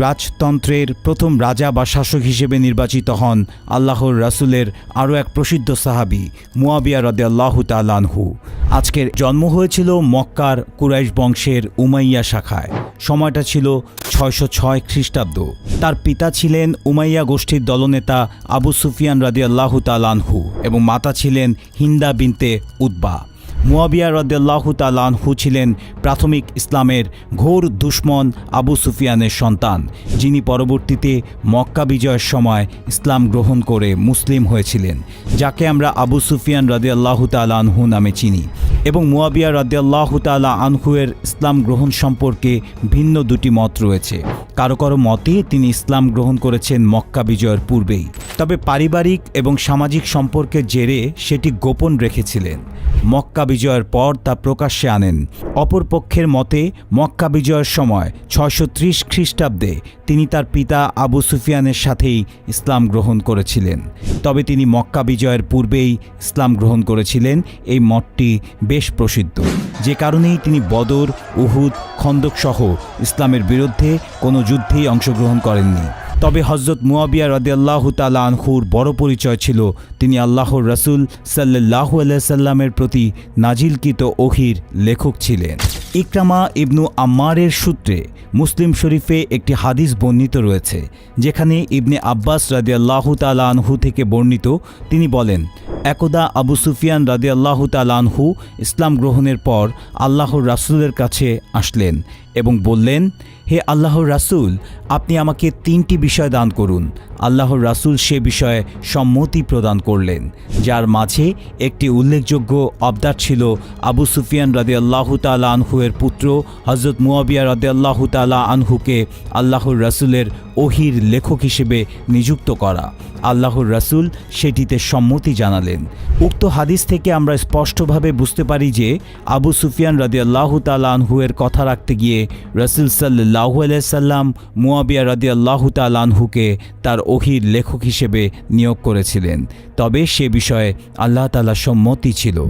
রাজতন্ত্রের প্রথম রাজা বা শাসক হিসেবে নির্বাচিত হন আল্লাহর রাসূলের আরও এক প্রসিদ্ধ সাহাবি, মুয়াবিয়া রদে আল্লাহ তালানহু আজকের জন্ম হয়েছিল মক্কার কুরাইশ বংশের উমাইয়া শাখায়। সময়টা ছিল ছয়শো ছয় খ্রিস্টাব্দ। তার পিতা ছিলেন উমাইয়া গোষ্ঠীর দলনেতা আবু সুফিয়ান রাদি আল্লাহ তালানহু এবং মাতা ছিলেন হিন্দা বিনতে উদ্বা মুয়াবিয়া রদাল্লাহু তালানহু ছিলেন প্রাথমিক ইসলামের ঘোর দুশ্মন আবু সুফিয়ানের সন্তান, যিনি পরবর্তীতে মক্কা বিজয়ের সময় ইসলাম গ্রহণ করে মুসলিম হয়েছিলেন, যাকে আমরা আবু সুফিয়ান রদিয়াল্লাহু তালা নামে চিনি এবং মুয়াবিয়া রদিয়াল্লাহু তালা আনহুয়ের ইসলাম গ্রহণ সম্পর্কে ভিন্ন দুটি মত রয়েছে। কারও কারও মতে তিনি ইসলাম গ্রহণ করেছেন মক্কা বিজয়ের পূর্বেই। তবে পারিবারিক এবং সামাজিক সম্পর্কের জেরে সেটি গোপন রেখেছিলেন। মক্কা বিজয়ের পর তা প্রকাশ্যে আনেন। অপরপক্ষের মতে, মক্কা বিজয়ের সময় ছয়শো ত্রিশ খ্রিস্টাব্দে তিনি তার পিতা আবু সুফিয়ানের সাথেই ইসলাম গ্রহণ করেছিলেন। তবে তিনি মক্কা বিজয়ের পূর্বেই ইসলাম গ্রহণ করেছিলেন। এই মঠটি বেশ প্রসিদ্ধ। যে কারণেই তিনি বদর, উহুদ, খন্দকসহ ইসলামের বিরুদ্ধে কোনো যুদ্ধেই অংশগ্রহণ করেননি। তবে হজরত মুয়াবিয়া রদিয়াল্লাহ তালা আনহুর বড় পরিচয় ছিল। তিনি আল্লাহর রসুল সাল্লাহ সাল্লামের প্রতি নাজিলকৃত ওহির লেখক ছিলেন। ইকরামা ইবনু আম্মারের সূত্রে মুসলিম শরীফে একটি হাদিস বর্ণিত রয়েছে, যেখানে ইবনে আব্বাস রাদিয়াল্লাহু তালা আনহু থেকে বর্ণিত, তিনি বলেন, একদা আবু সুফিয়ান রাদিয়াল্লাহু তালা আনহু ইসলাম গ্রহণের পর আল্লাহর রাসূলের কাছে আসলেন। এবং বললেন, হে আল্লাহর রাসূল, আপনি আমাকে তিনটি বিষয় দান করুন। আল্লাহর রাসূল সে বিষয়ে সম্মতি প্রদান করলেন, যার মাঝে একটি উল্লেখযোগ্য অবদার ছিল আবু সুফিয়ান রাদে আল্লাহ তালা আনহুয়ের পুত্র হজরত মুয়াবিয়া রাদে আল্লাহ তালা আনহুকে আল্লাহর রাসূলের ওহির লেখক হিসেবে নিযুক্ত করা। আল্লাহর রাসূল সেটিতে সম্মতি জানালেন। উক্ত হাদিস থেকে আমরা স্পষ্টভাবে বুঝতে পারি যে আবু সুফিয়ান রাদি আল্লাহ তালা আনহুয়ের কথা রাখতে গিয়ে রসুল সাল্লাহ সাল্লাম মুয়াবিয়া রাদি আল্লাহ তালানহুকে তার অহির লেখক হিসেবে নিয়োগ করেছিলেন। তবে সে বিষয়ে আল্লাহ তালা সম্মতি ছিল।